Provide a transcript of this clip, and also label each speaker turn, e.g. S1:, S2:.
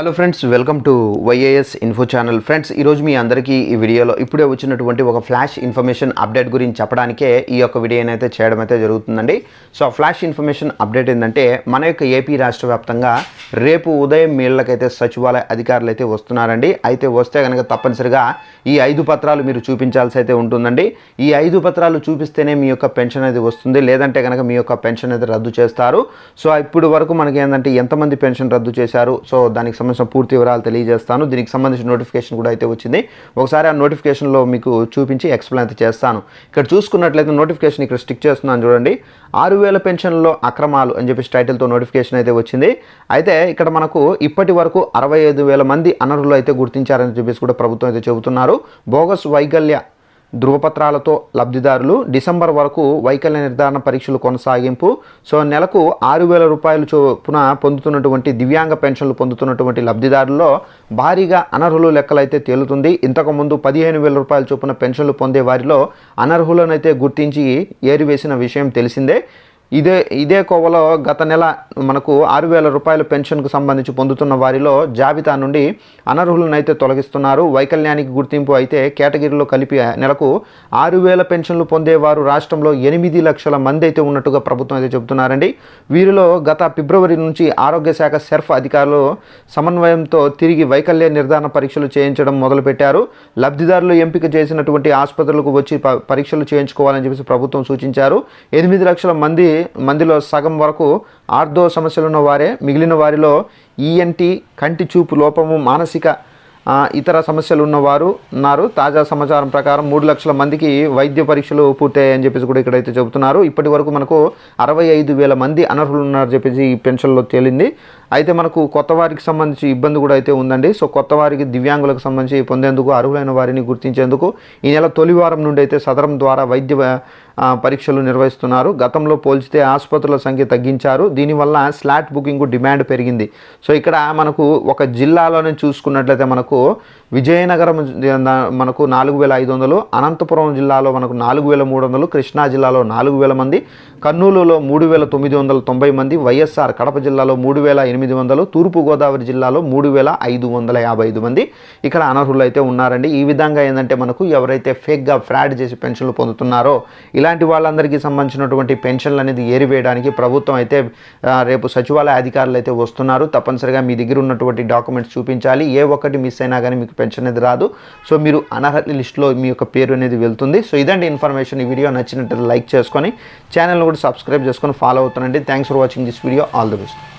S1: Hello friends welcome to YAS info channel friends ఈరోజు మీ అందరికీ ఈ వీడియోలో ఇప్పుడే వచ్చినటువంటి ఒక ఫ్లాష్ ఇన్ఫర్మేషన్ అప్డేట్ గురించి చెప్పడానికే ఈ యొక్క వీడియోని అయితే చేయడం అయితే జరుగుతుందండి. సో ఆ ఫ్లాష్ ఇన్ఫర్మేషన్ అప్డేట్ ఏంటంటే మన యొక్క ఏపీ రాష్ట్ర వ్యాప్తంగా రేపు ఉదయం మీళ్ళకైతే సచివాలయ అధికారులు అయితే వస్తున్నారండి. అయితే వస్తే కనుక తప్పనిసరిగా ఈ ఐదు పత్రాలు మీరు చూపించాల్సి అయితే ఉంటుందండి. ఈ ఐదు పత్రాలు చూపిస్తేనే మీ యొక్క పెన్షన్ అయితే వస్తుంది. లేదంటే కనుక మీ యొక్క పెన్షన్ అయితే రద్దు చేస్తారు. సో ఇప్పుడు వరకు మనకి ఏంటంటే ఎంతమంది పెన్షన్ రద్దు చేశారు? సో దానికి సంబంధించిన పూర్తి వివరాలు తెలియజేస్తాను. దీనికి సంబంధించిన నోటిఫికేషన్ కూడా అయితే వచ్చింది. ఒకసారి ఆ నోటిఫికేషన్లో మీకు చూపించి ఎక్స్ప్లెయిన్ అయితే చేస్తాను. ఇక్కడ చూసుకున్నట్లయితే నోటిఫికేషన్ ఇక్కడ స్టిక్ చేస్తున్నాను చూడండి. ఆరు వేల పెన్షన్లో అక్రమాలు అని చెప్పేసి టైటిల్తో నోటిఫికేషన్ అయితే వచ్చింది. అయితే ఇక్కడ మనకు ఇప్పటి వరకు అరవై ఐదు వేల మంది అనర్హులు అయితే గుర్తించారని చెప్పేసి కూడా ప్రభుత్వం అయితే చెబుతున్నారు. బోగస్ వైకల్య ధృవపత్రాలతో లబ్ధిదారులు డిసెంబర్ వరకు వైకల్య నిర్ధారణ పరీక్షలు కొనసాగింపు సో నెలకు ఆరు వేల రూపాయలు చొప్పున పొందుతున్నటువంటి దివ్యాంగ పెన్షన్లు పొందుతున్నటువంటి లబ్ధిదారుల్లో భారీగా అనర్హులు లెక్కలైతే తేలుతుంది. ఇంతకుముందు పదిహేను వేల రూపాయల చొప్పున పెన్షన్లు పొందే వారిలో అనర్హులనైతే గుర్తించి ఏరివేసిన విషయం తెలిసిందే. ఇదే ఇదే కోవలో గత నెల మనకు ఆరు వేల రూపాయల పెన్షన్కు సంబంధించి పొందుతున్న వారిలో జాబితా నుండి అనర్హులనైతే తొలగిస్తున్నారు. వైకల్యానికి గుర్తింపు అయితే కేటగిరీలో కలిపి నెలకు ఆరు వేల పెన్షన్లు పొందేవారు రాష్ట్రంలో ఎనిమిది లక్షల మంది అయితే ఉన్నట్టుగా ప్రభుత్వం అయితే చెబుతున్నారండి. వీరిలో గత ఫిబ్రవరి నుంచి ఆరోగ్య శాఖ సెర్ఫ్ అధికారులు సమన్వయంతో తిరిగి వైకల్య నిర్ధారణ పరీక్షలు చేయించడం మొదలుపెట్టారు. లబ్ధిదారులు ఎంపిక చేసినటువంటి ఆసుపత్రులకు వచ్చి ప- పరీక్షలు చేయించుకోవాలని చెప్పేసి ప్రభుత్వం సూచించారు. ఎనిమిది లక్షల మంది మందిలో సగం వరకు ఆర్థో సమస్యలున్న వారే మిగిలిన వారిలో ఈఎన్టీ కంటి చూపు లోపము మానసిక ఇతర సమస్యలు ఉన్నవారు ఉన్నారు. తాజా సమాచారం ప్రకారం మూడు లక్షల మందికి వైద్య పరీక్షలు పూర్తయ్యాయని చెప్పేసి కూడా ఇక్కడైతే చెబుతున్నారు. ఇప్పటి వరకు మనకు అరవై ఐదు వేల మంది అనర్హులు ఉన్నారు చెప్పేసి ఈ పెన్షన్లో తేలింది. అయితే మనకు కొత్త వారికి సంబంధించి ఇబ్బంది కూడా అయితే ఉందండి. సో కొత్త వారికి దివ్యాంగులకు సంబంధించి పొందేందుకు అర్హులైన వారిని గుర్తించేందుకు ఈ నెల తొలి వారం నుండి అయితే సదరం ద్వారా వైద్య పరీక్షలు నిర్వహిస్తున్నారు. గతంలో పోల్చితే ఆసుపత్రుల సంఖ్య తగ్గించారు. దీనివల్ల స్లాట్ బుకింగ్ డిమాండ్ పెరిగింది. సో ఇక్కడ మనకు ఒక జిల్లాలోనే చూసుకున్నట్లయితే మనకు విజయనగరం మనకు నాలుగు వేల ఐదు వందలు అనంతపురం జిల్లాలో మనకు నాలుగు వేల మూడు వందలు కృష్ణా జిల్లాలో నాలుగు వేల మంది కర్నూలులో మూడు వేల తొమ్మిది వందల తొంభై మంది వైఎస్ఆర్ కడప జిల్లాలో మూడు వేల ఎనిమిది వందలు తూర్పుగోదావరి జిల్లాలో మూడు వేల ఐదు వందల యాభై ఐదు మంది. ఇక్కడ అనర్హులు అయితే ఉన్నారండి. ఈ విధంగా ఏంటంటే మనకు ఎవరైతే ఫేక్గా ఫ్రాడ్ చేసి పెన్షన్లు పొందుతున్నారో ఇలాంటి వాళ్ళందరికీ సంబంధించినటువంటి పెన్షన్లు అనేది ఏరివేయడానికి ప్రభుత్వం అయితే రేపు సచివాలయ అధికారులు అయితే వస్తున్నారు. తప్పనిసరిగా మీ దగ్గర ఉన్నటువంటి డాక్యుమెంట్స్ చూపించాలి. ఏ ఒక్కటి మిస్ అయినా కానీ మీకు పెన్షన్ అనేది రాదు. సో మీరు అనర్హ లిస్ట్లో మీ యొక్క పేరు అనేది వెళ్తుంది. సో ఇదండి ఇన్ఫర్మేషన్. ఈ వీడియో నచ్చినట్టు లైక్ చేసుకొని ఛానల్ని కూడా సబ్స్క్రైబ్ చేసుకొని ఫాలో అవుతానండి thanks for watching this video. All the best.